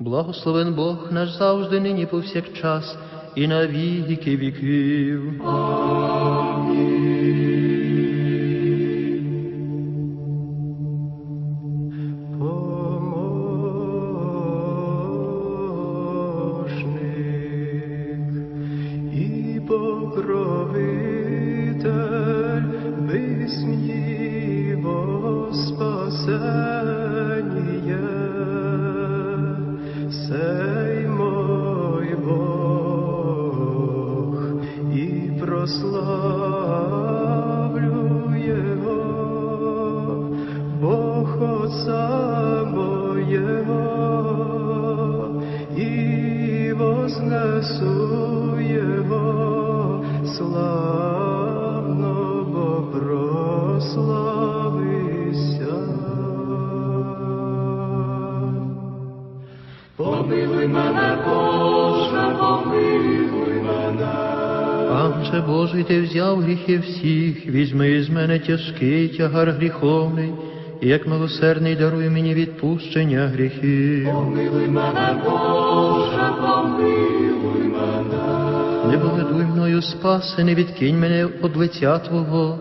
Благословен Бог наш завжди, нині повсякчас, і на віки віків. Панче ти взяв гріхи всіх, візьми з мене тяжкий тягар гріховний, і як милосердний даруй мені відпущення гріхів. Помилуй мене, Боже, помилуй мене. Не боледуй мною спаси, не відкинь мене од лиця Твого,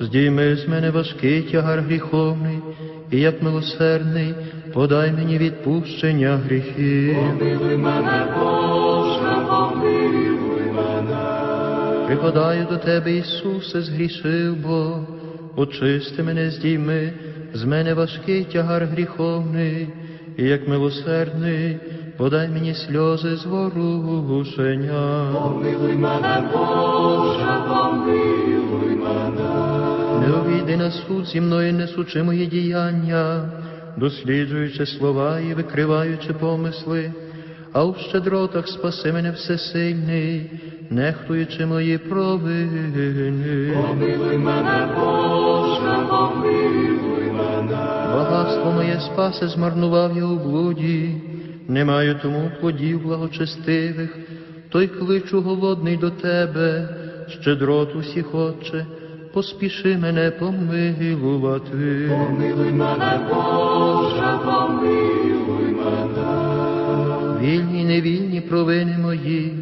здійми з мене важкий тягар гріховний, і як милосердний, подай мені відпущення гріхів. Помилуй мене, Боже, помилуй. Припадаю до Тебе, Ісусе, згрішив Бог, очисти мене, здійми, з мене важкий тягар гріховний, і як милосердний, подай мені сльози зворушення. Помилуй мене, Боже, помилуй мене. Не обійди на суд зі мною, несучи мої діяння, досліджуючи слова і викриваючи помисли, а у щедротах спаси мене всесильний, нехтуючи мої провини. Помилуй мене, Боже, помилуй мене. Багатство моє спаси змарнував я у блуді, не маю тому плодів благочестивих, той кличу голодний до тебе, щедрот усіх отче, поспіши мене помилувати. Помилуй мене, Боже, помилуй мене. Вільні й невільні провини мої,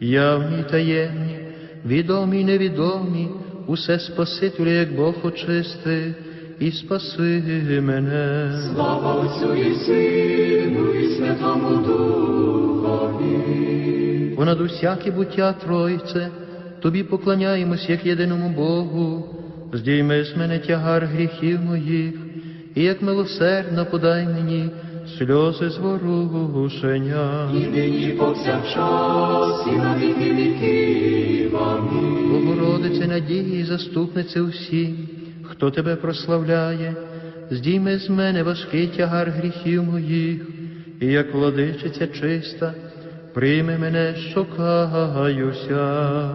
явні й таємні, відомі й невідомі, усе Спасителю, як Бог очисти, і спаси мене. Слава Отцю і Сину, і Святому Духові. Понад усяке буття Тройце, тобі поклоняємось як єдиному Богу, здійми з мене тягар гріхів моїх, і як милосердно подай мені сльози зворушення. І нині повсякчас, і на віки віків. Амінь. Богородице надії, заступнице усім, хто тебе прославляє, здійми з мене важкий тягар гріхів моїх, і як владичиця чиста, прийми мене, що каюся.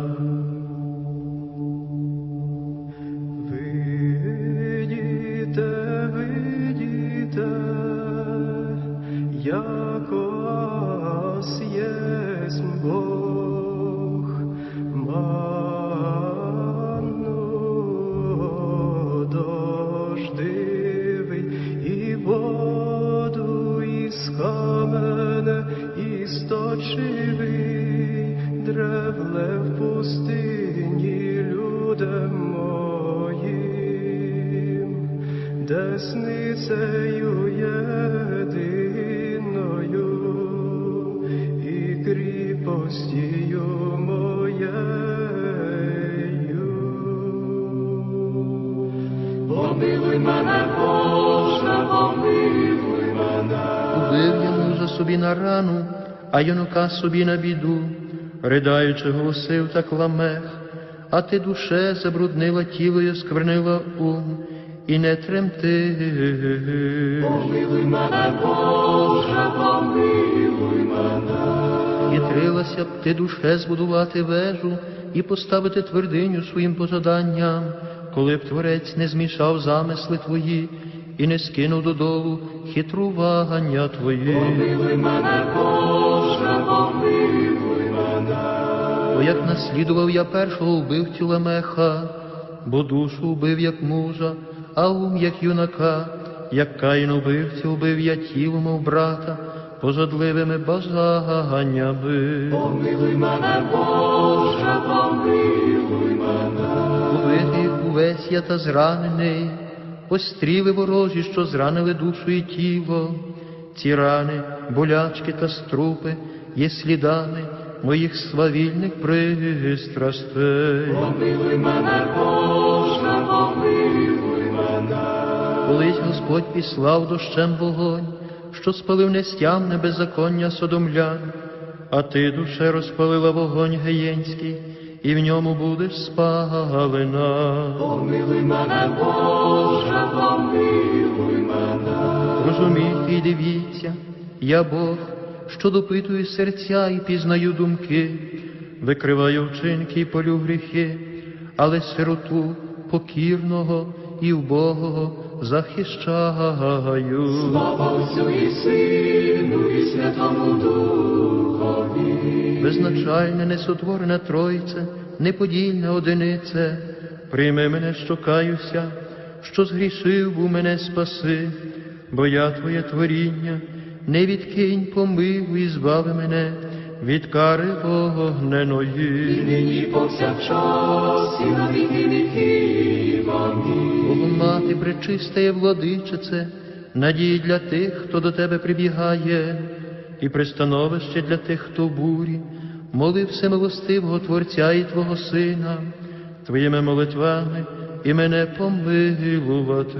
А юнака собі на біду, ридаючи, голосив так ламех, а ти душе забруднила тіло і осквернила ум, і не тремти. Помилуй мене, Боже, помилуй мене. Хитрилася б ти душе збудувати вежу і поставити твердиню своїм пожаданням, коли б творець не змішав замисли твої і не скинув додолу хитрування твої. Помилуй мене, Боже, помилуй мене. Бо як наслідував я першого вбивцю Ламеха, бо душу вбив як мужа, а ум як юнака, як каїн убивця, убив я тіло, мов брата, пожадливими бажаннями. Помилуй мене, Боже, помилуй мене. Убитий увесь я та зранений, постріли ворожі, що зранили душу і тіло. Ці рани, болячки та струпи є слідами моїх свавільних пристрастей. Помилуй мене, Боже, помилуй мене. Колись Господь післав дощем вогонь, що спалив нестямне беззаконня содомлян, а ти, душе, розпалила вогонь геєнський, і в ньому будеш спалена. Помилуй мене, Боже, помилуй мене. Розумійте і дивіться, я Бог, що допитую серця і пізнаю думки, викриваю вчинки і полю гріхи, але сироту покірного і вбогого захищаю. Слава Отцю і Сину, і Святому Духові. Безначальне, несотворене Тройце, неподільне одинице, прийми мене, що каюся, що згрішив був мене спаси, бо я Твоє творіння, не відкинь, помилуй і збави мене від кари вогненої. Нині повсякчас і на віки віків. Амінь. Богу мати пречистає владичице, надії для тих, хто до тебе прибігає, і пристановище для тих, хто в бурі, моли всемилостивого Творця і Твого Сина, Твоїми молитвами і мене помилувати.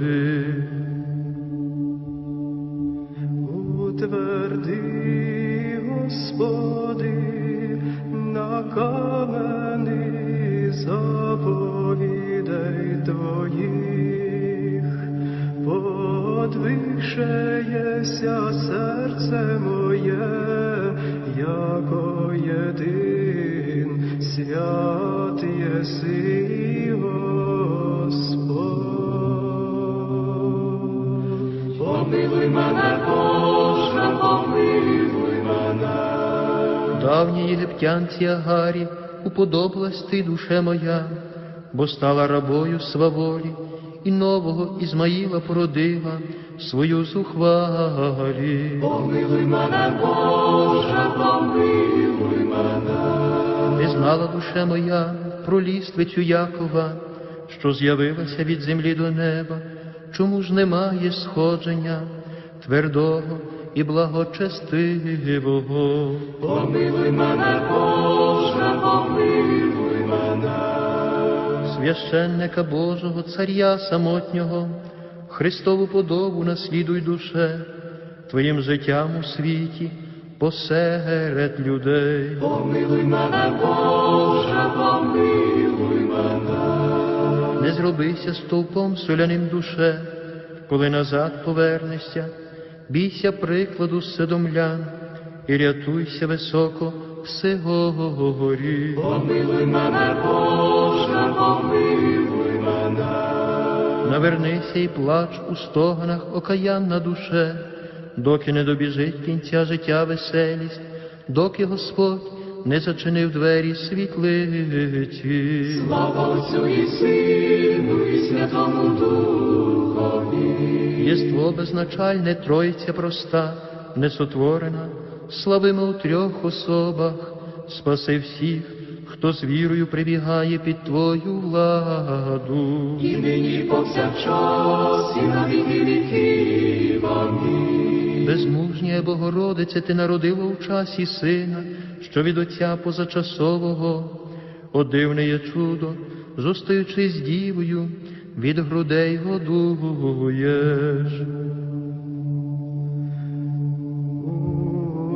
Камені заповідей Твоїх, подвишеється серце моє, яко єдин свят єси, Господь. Помилуй мене, Давній єгиптянці Агарі уподобалась ти, душе моя, бо стала рабою сваволі, і нового Ізмаїла породила свою зухвалі. Помилуй мене, Боже, помилуй мене. Не знала душе моя про ліствицю Якова, що з'явилася від землі до неба, чому ж немає сходження твердого і благочестивого. Помилуй мене, Боже, помилуй мене. священника Божого, царя самотнього, Христову подобу наслідуй душе, Твоїм життям у світі посеред людей. Помилуй мене, Боже, помилуй мене. Не зробися стовпом соляним душе, коли назад повернешся, бійся прикладу седомлян і рятуйся високо всього горі. Помилуй мене, Боже, помилуй мене. Навернися і плач у стогнах окаянна душе, доки не добіжить кінця життя веселість, доки Господь не зачинив двері світлиці. Слава Отцю і Сину, і Святому Духові. Єство безначальне Тройця проста, несотворена, славимо у трьох особах, спаси всіх, хто з вірою прибігає під Твою владу. І нині повсякчас, і на віки віків. Амінь. Безмужня Богородице, ти народила у часі сина, що від Отця позачасового, О дивне є чудо, зостаючи з дівою, від грудей годуєш.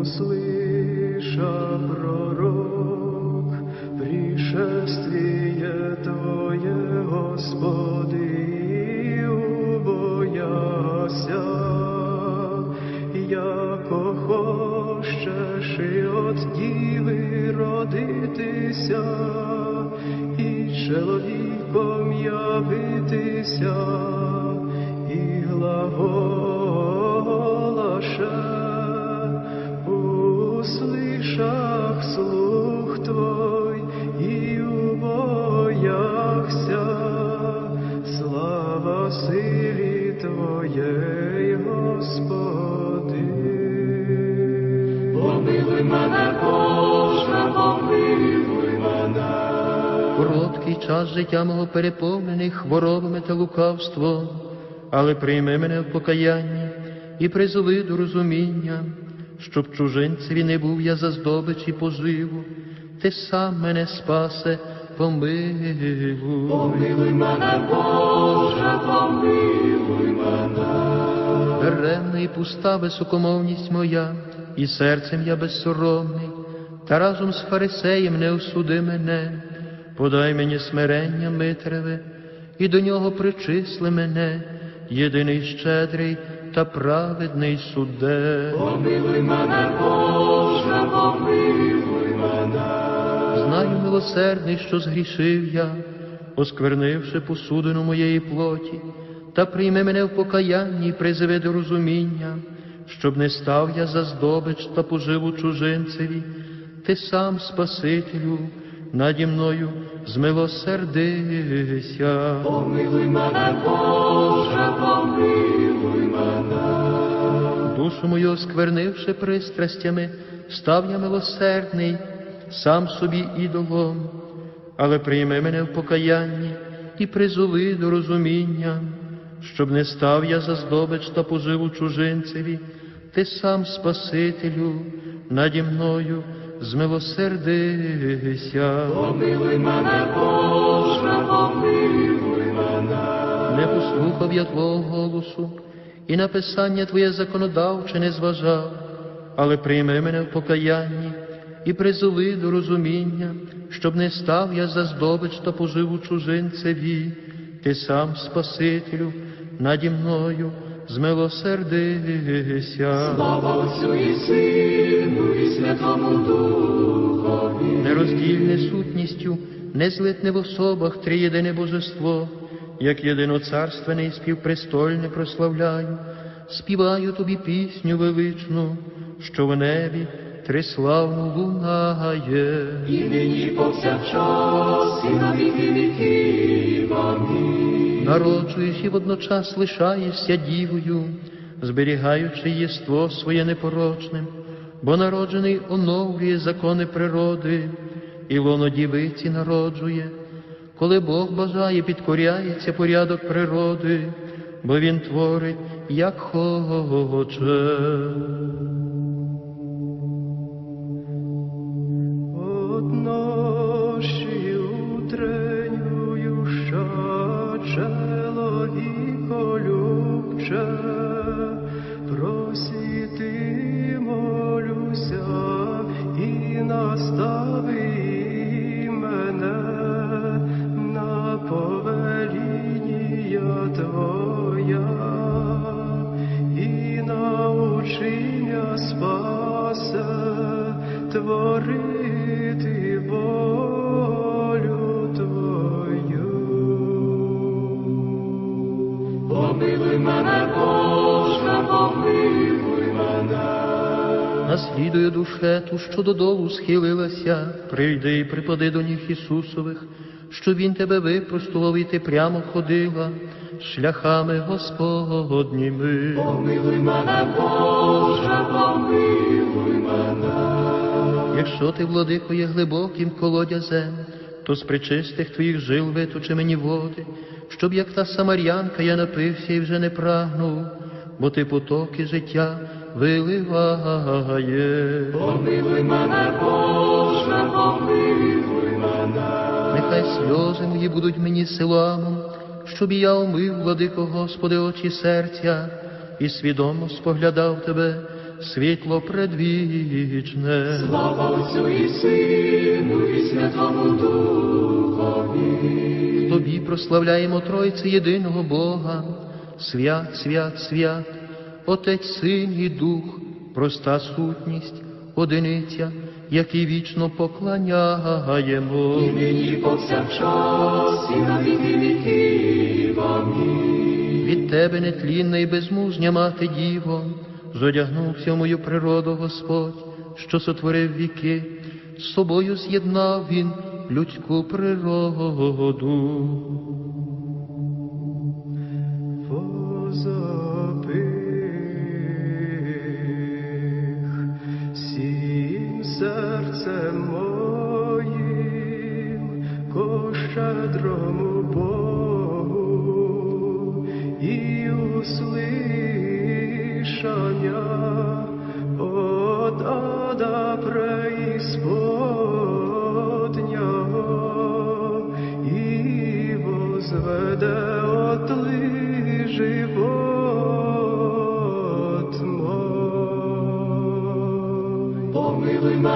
Услыша пророк, пришествие Твое, Господи, и убояся, яко хочеш і от діви родитися, і чоловіком явитися, і глаголаше, услышах слух Твой и убояхся, слава силі Твоєї, Господи. Помилуй мене, Боже, помилуй мене. Короткий час життя мого переповнений хворобами та лукавством, але прийми мене в покаянні і призови до розуміння, щоб чужинцеві не був я за здобич і поживу, ти сам мене спасе, помилуй. Помилуй мене, Боже, помилуй мене. Даремна і пуста високомовність моя, і серцем я безсоромний, та разом з фарисеєм не осуди мене, подай мені смирення Митреве, і до нього причисли мене, єдиний щедрий та праведний суде. Помилуй мене, Боже, помилуй мене. Знаю, милосердний, що згрішив я, осквернивши посудину моєї плоті, та прийми мене в покаянні і призови до розуміння, щоб не став я за здобич та поживу чужинцеві, ти сам, Спасителю, наді мною змилосердися. Помилуй мене, Боже, помилуй мене. Душу мою осквернивши пристрастями, став я милосердний, сам собі ідолом, але прийми мене в покаянні і призови до розуміння, щоб не став я за здобич та поживу чужинцеві, ти сам Спасителю, наді мною змилосердися. Помилуй мене, Боже, помилуй мене. Не послухав я Твого голосу, і на писання Твоє законодавче не зважав, але прийми мене в покаянні і призови до розуміння, щоб не став я за здобич та поживу чужинцеві, ти сам, Спасителю, наді мною змилосердися. Слава Отцю і Сину, і Святому Духові. нероздільне сутністю, незлитне в особах триєдине божество, як єдиноцарственне і співпрестольне прославляю, співаю тобі пісню величну, що в небі триславну лунає. І нині повсякчас, і на віки віків. Амінь. Народжуєш і водночас лишаєшся дівою, зберігаючи єство своє непорочним, бо народжений оновлює закони природи, і лоно дівиці народжує. Коли Бог бажає, підкоряється порядок природи, бо Він творить, як хоче. Наслідує душе ту, що додолу схилилася, прийди і припади до ніг Ісусових, що Він тебе випростував і ти прямо ходила шляхами Господніми. Помилуй мене, Боже, помилуй мене. Якщо ти, владико, є глибоким колодязем, то з причистих твоїх жил виточи мені води, щоб як та самарянка я напився і вже не прагнув, бо ти потоки життя виливає. Помилуй мене, Боже, помилуй мене. Нехай сльози мої будуть мені силами, щоб я омив, владико Господи, очі серця, і свідомо споглядав тебе, світло предвічне. Слава Отцю і Сину, і Святому Духові. Тобі прославляємо Тройце єдиного Бога, свят, свят, свят, Отець, Син і Дух, проста сутність, одиниця, який вічно поклоняємо. І нині повсякчас, і на віки віків. Амінь. Від тебе нетлінна і безмужня мати діво, зодягнувся в мою природу Господь, що сотворив віки, з собою з'єднав він людську природу. Серцем моїм, кощадрому Богу і услышання от ада преисподнього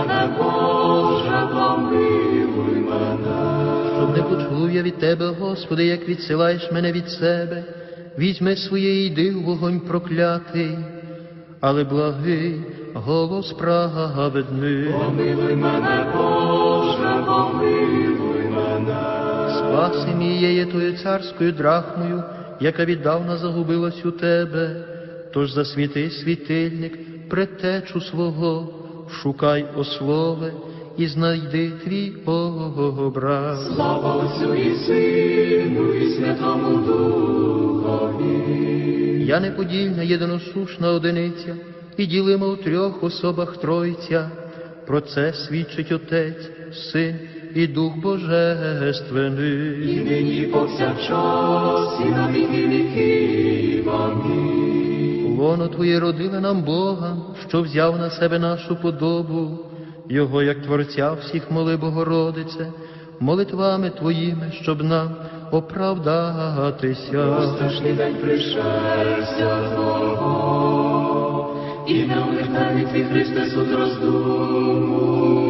мене, Боже, помилуй мене. Щоб не почув я від тебе, Господи, як відсилаєш мене від себе, візьми своє і йди в вогонь проклятий, але благий голос праведний. Помилуй мене, Боже, помилуй мене. Спаси мій є тою царською драхмою, яка віддавна загубилась у тебе. Тож засвіти світильник, предтечу свого, шукай ослове і знайди твій образ. Слава Отцю і Сину, і Святому Духові. Я неподільна єдиносушна одиниця, і ділима у трьох особах Тройця. Про це свідчить Отець, Син і Дух Божественний. І нині повсякчас, і на віки віків. Амінь. Воно Твоє родиле нам Бога, що взяв на себе нашу подобу, Його, як Творця всіх моли Богородице, молитвами Твоїми, щоб нам оправдатися. Страшний день пришельця Твого, і не уникай твій Христе суд роздумую.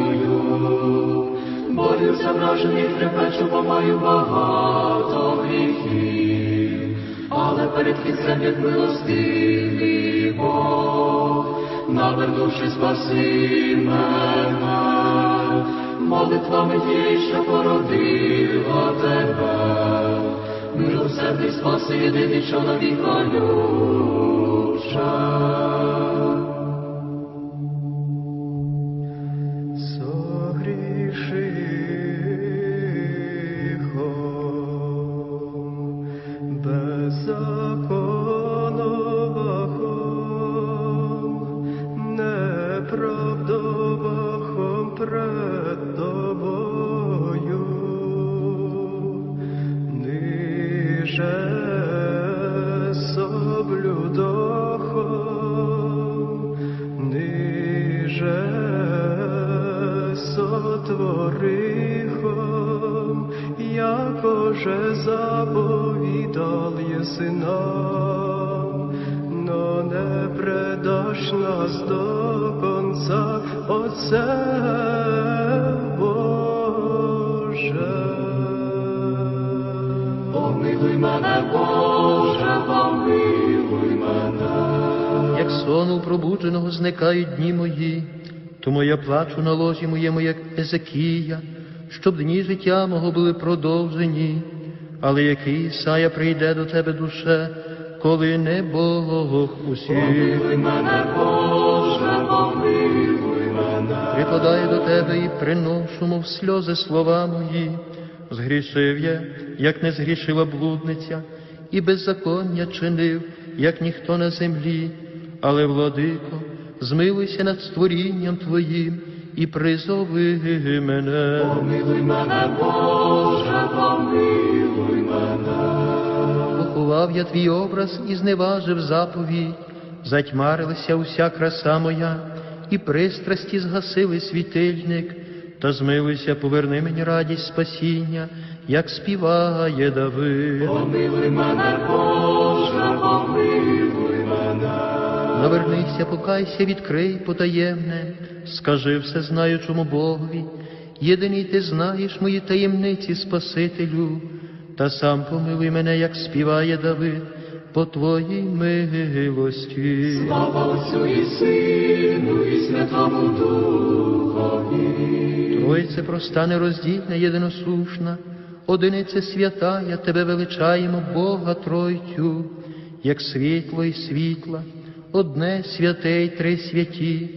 Борюся вражений, трепечу, бо маю багато гріхів, але перед кінцем як милостивий Бог, навернувши спаси мене, молитвами ті, що породила тебе. Милосердний спаси єдиний чоловіка любча. Отце Боже. Помилуй мене, Боже, помилуй мене. Як сону пробудженого зникають дні мої, тому я плачу на ложі моєму, як Езекія, щоб дні життя мого були продовжені, але який Ісая прийде до тебе душе, коли не Бог усіх. Помилуй мене, Боже, помилуй. Припадаю до тебе і приношу, мов сльози слова мої. Згрішив я, як не згрішила блудниця, і беззаконня чинив, як ніхто на землі. Але, владико, змилуйся над створінням Твоїм і призови мене. Помилуй мене, Боже, помилуй мене. Поховав я твій образ і зневажив заповідь, затьмарилася уся краса моя, і пристрасті згасили світильник, та змилуйся, поверни мені радість спасіння, як співає Давид. Помилуй мене, Боже, помилуй мене. Навернися, покайся, відкрий потаємне, скажи все знаючому Богові, єдиний ти знаєш мої таємниці, Спасителю, та сам помилуй мене, як співає Давид, по твоїй милості. Слава Отцю і Сину, і Святому Духові. Тройце проста нероздільна, єдиносушна, одиниця свята, я тебе величаємо, Бога Тройцю, як світло і світла, одне святе й три святі,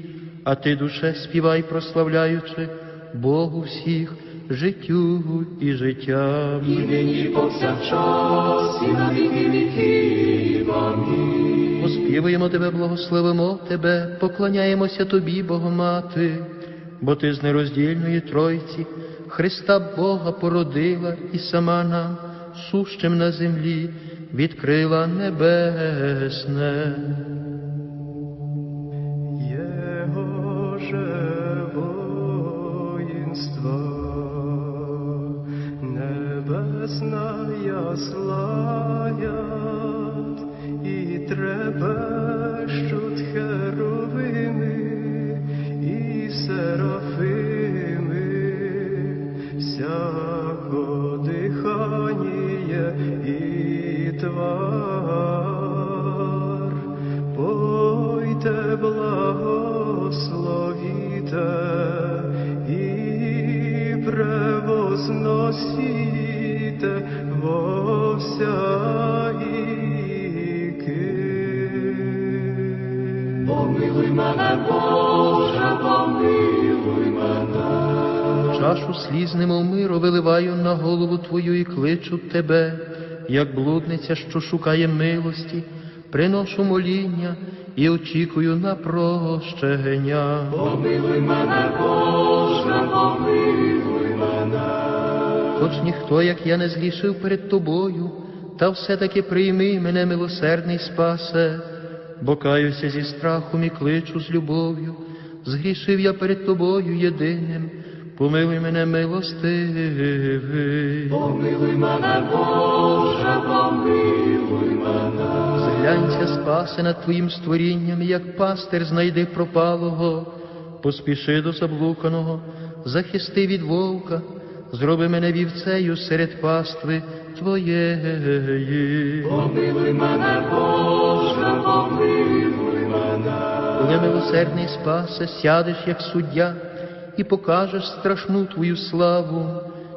а ти, душе, співай, прославляючи Богу всіх, життю і життям. І нині і повсякчас, і на віки віків. Амінь. Оспівуємо тебе, благословимо тебе, поклоняємося тобі, Богомати, бо ти з нероздільної Тройці Христа Бога породила і сама нам, сущим на землі, відкрила небесне. Пойте, благословіте і превозносіте во вся віки. Помилуй мене, Боже, помилуй мене. Чашу сліз немов миру виливаю на голову твою і кличу тебе, як блудниця, що шукає милості, приношу моління і очікую на прощення. Помилуй мене, Боже, помилуй мене. Хоч ніхто, як я, не згрішив перед тобою, та все-таки прийми мене, милосердний спасе, бо каюся зі страхом і кличу з любов'ю, згрішив я перед тобою єдиним, помилуй мене, милостивий. Помилуй мене, Боже, помилуй мене. Зглянься, спасе над твоїм створінням, як пастир знайди пропалого, поспіши до заблуканого, захисти від вовка, зроби мене вівцею серед пастви твоєї. Помилуй мене, Боже, помилуй мене. Коли милосердний спасе, сядеш, як суддя, і покажеш страшну твою славу,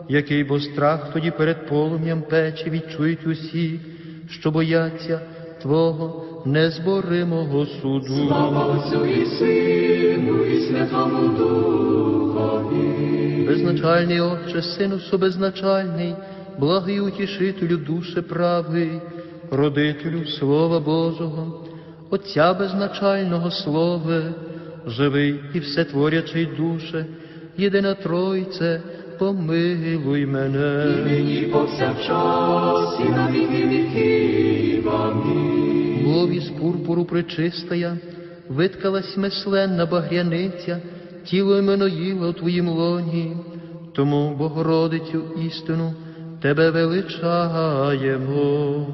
який бо страх тоді перед полум'ям пече відчують усі, що бояться Твого незборимого суду. Слава Отцю і Сину, і Святому Духові. Безначальний Отче, Сину собезначальний, благий утішителю душе правий, родителю Слова Божого, Отця безначального Слова, живий і всетворячий душе, єдина Тройце, помилуй мене. Нині повсякчас і на віки віків. Амінь. Лові з пурпуру причистая, виткалась месленна багряниця, тіло Іменоїла у твоїм лоні, тому Богородицю істину тебе величаємо.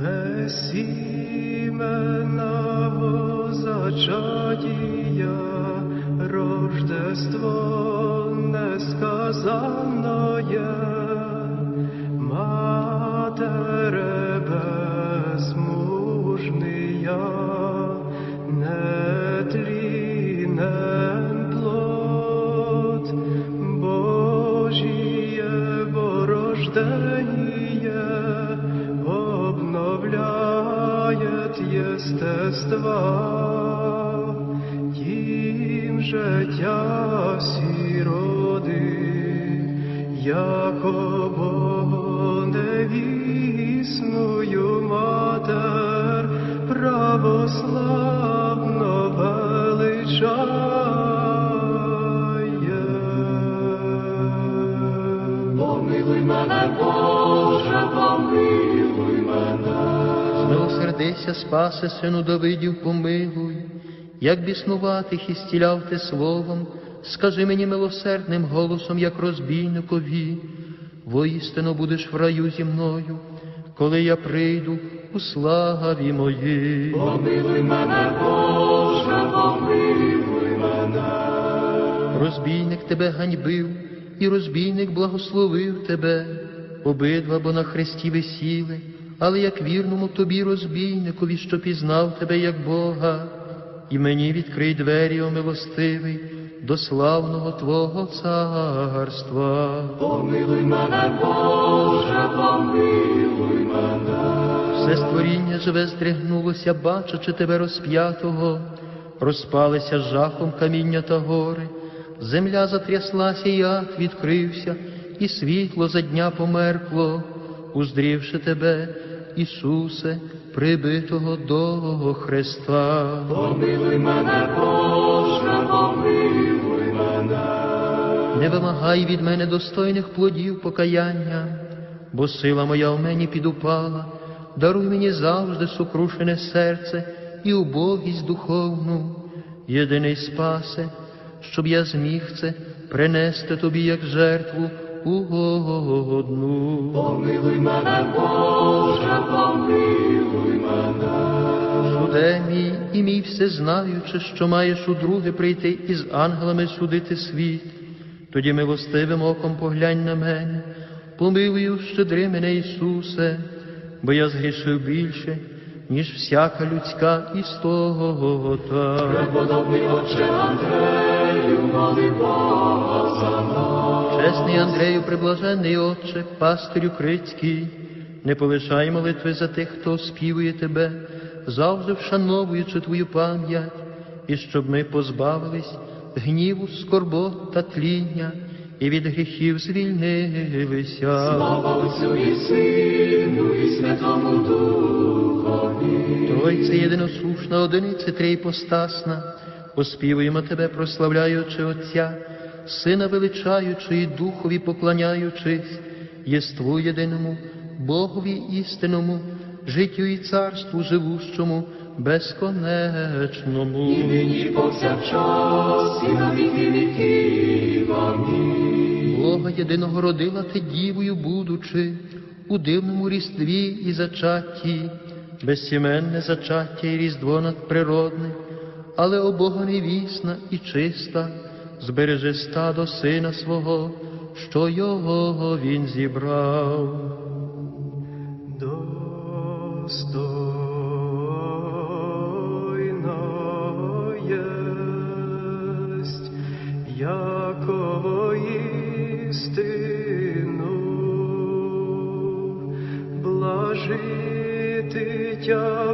Безіменного зачадія, Рождество несказанное, Матере безмужния, нетлінен плод, Божіє борождение, обновляет естества, життя сіроди, яко Богу невісную матер православно величає. Помилуй мене, Боже, помилуй мене. Змилосердися, спасе, сину Давидів, помилуй, як біснуватих і стіляв ти словом, скажи мені милосердним голосом, як розбійникові, воістину будеш в раю зі мною, коли я прийду у славі моїй. Помилуй мене, Боже, помилуй мене. Розбійник тебе ганьбив, і розбійник благословив тебе. Обидва бо на хресті висіли, але як вірному тобі розбійникові, що пізнав тебе як Бога, і мені відкрий двері, о милостивий, до славного Твого царства. Помилуй мене, Боже, помилуй мене. Все створіння живе здригнулося, бачачи тебе розп'ятого, розпалися жахом каміння та гори, земля затряслася, і ад відкрився, і світло за дня померкло, уздрівши тебе, Ісусе, прибитого до Христа. Помилуй мене, Боже, помилуй мене. Не вимагай від мене достойних плодів покаяння, бо сила моя в мені підупала. Даруй мені завжди сокрушене серце і убогість духовну, єдиний спасе, щоб я зміг це принести тобі як жертву угодну. Помилуй мене, Боже, помилуй мене. Суде мій і мій всезнаючи, що маєш удруге прийти із ангелами судити світ. Тоді милостивим оком поглянь на мене, помилуй щедри мене, Ісусе, бо я згрішив більше, ніж всяка людська істота. Преподобний отче Андрею, моли Бога за нас. Чесний Андрею, приблажений Отче, пастирю Крицький, не полишай молитви за тих, хто співує тебе, завжди вшановуючи твою пам'ять, і щоб ми позбавились гніву, скорбот та тління, і від гріхів звільнилися. Слава Отцю і Сину, і Святому Духові. Тройця єдиносушна, одиниця трійпостасна, оспівуємо тебе, прославляючи Отця, Сина величаючи і Духові поклоняючись, єству єдиному, Богові істинному, життю і царству живущому, безконечному. І нині повсякчас, і на віки віків. Амінь. Бога єдиного родила ти дівою, будучи, у дивному різдві і зачатті, безсіменне зачаття і різдво надприродне, але о Бога невісна і чиста, збережи стадо сина свого, що його він зібрав. Достойно есть, яко истину, блажити тя